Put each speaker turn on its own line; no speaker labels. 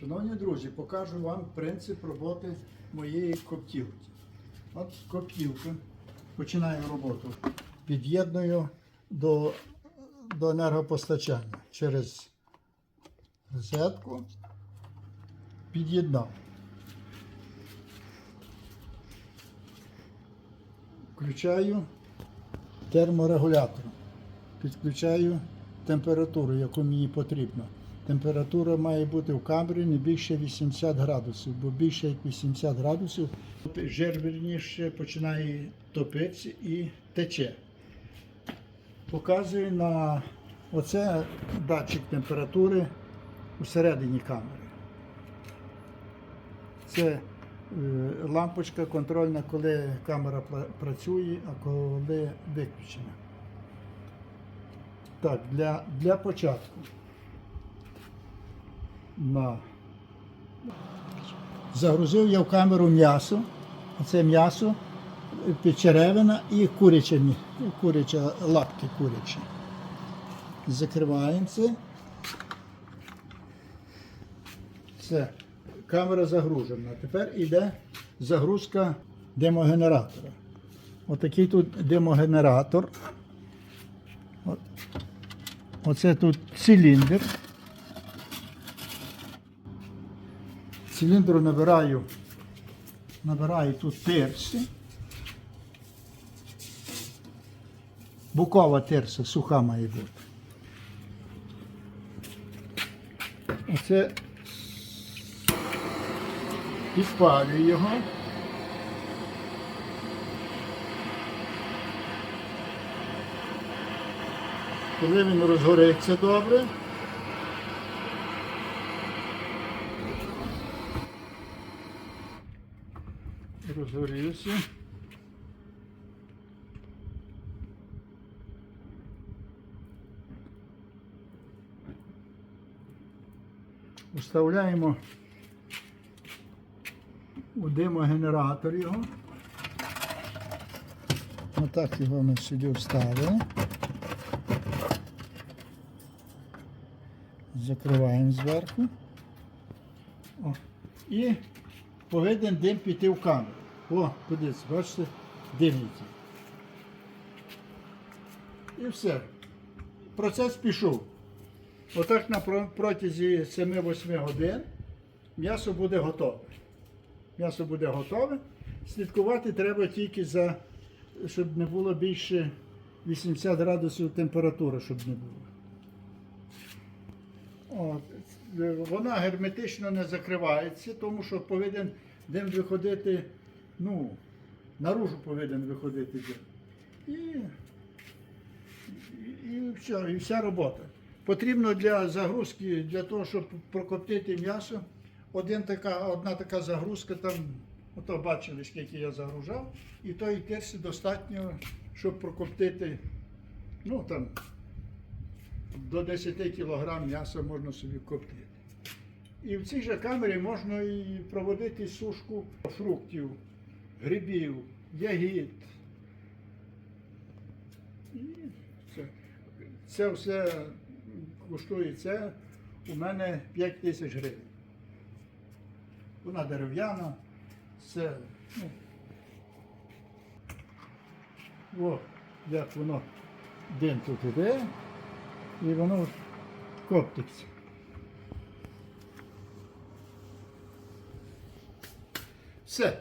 Шановні друзі, покажу вам принцип роботи моєї коптілки. От коптілка. Починаю роботу. Під'єдную до, до енергопостачання через розетку. Під'єднав. Включаю терморегулятор. Підключаю температуру, яку мені потрібно. Температура має бути в камері не більше 80 градусів, бо більше як 80 градусів жир вірніше починає топитися і тече. Показую на оце датчик температури всередині камери. Це е, лампочка контрольна, коли камера працює, а коли виключена. Так, для, для початку. На. Загрузив я в камеру м'ясо. Це м'ясо, е, підчеревина і куряче, мі- куряче лапки курячі. Закриваємо це. Все. Камера загружена. Тепер йде загрузка демогенератора. Отакий тут демогенератор. Оце тут циліндр. Циліндру набираю, набираю тут тирси. Букова тирса, суха має бути. Оце підпалюю його. Коли він розгориться добре. Розгорівся. Вставляємо у димогенератор його. Отак його ми сюди вставили. Закриваємо зверху. О. І повинен дим піти в камеру. О, подивіться, бачите, дим. І все. Процес пішов. Отак на протязі 7-8 годин м'ясо буде готове. М'ясо буде готове. Слідкувати треба тільки за, щоб не було більше 80 градусів температури, щоб не було. От. Вона герметично не закривається, тому що повинен дим виходити, ну, наружу повинен виходити. І, і, і, все, і вся робота. Потрібно для загрузки, для того, щоб прокоптити м'ясо, один така, одна така загрузка, там, ото бачили, скільки я загружав, і тої терсі достатньо, щоб прокоптити, ну там, до 10 кг м'яса можна собі коптити. І в цій же камері можна і проводити сушку фруктів, грибів, ягід. І це, це все коштує це у мене 5 тисяч гривень. Вона дерев'яна, все. Ну, о, як воно дим тут іде, і воно коптиться. Все.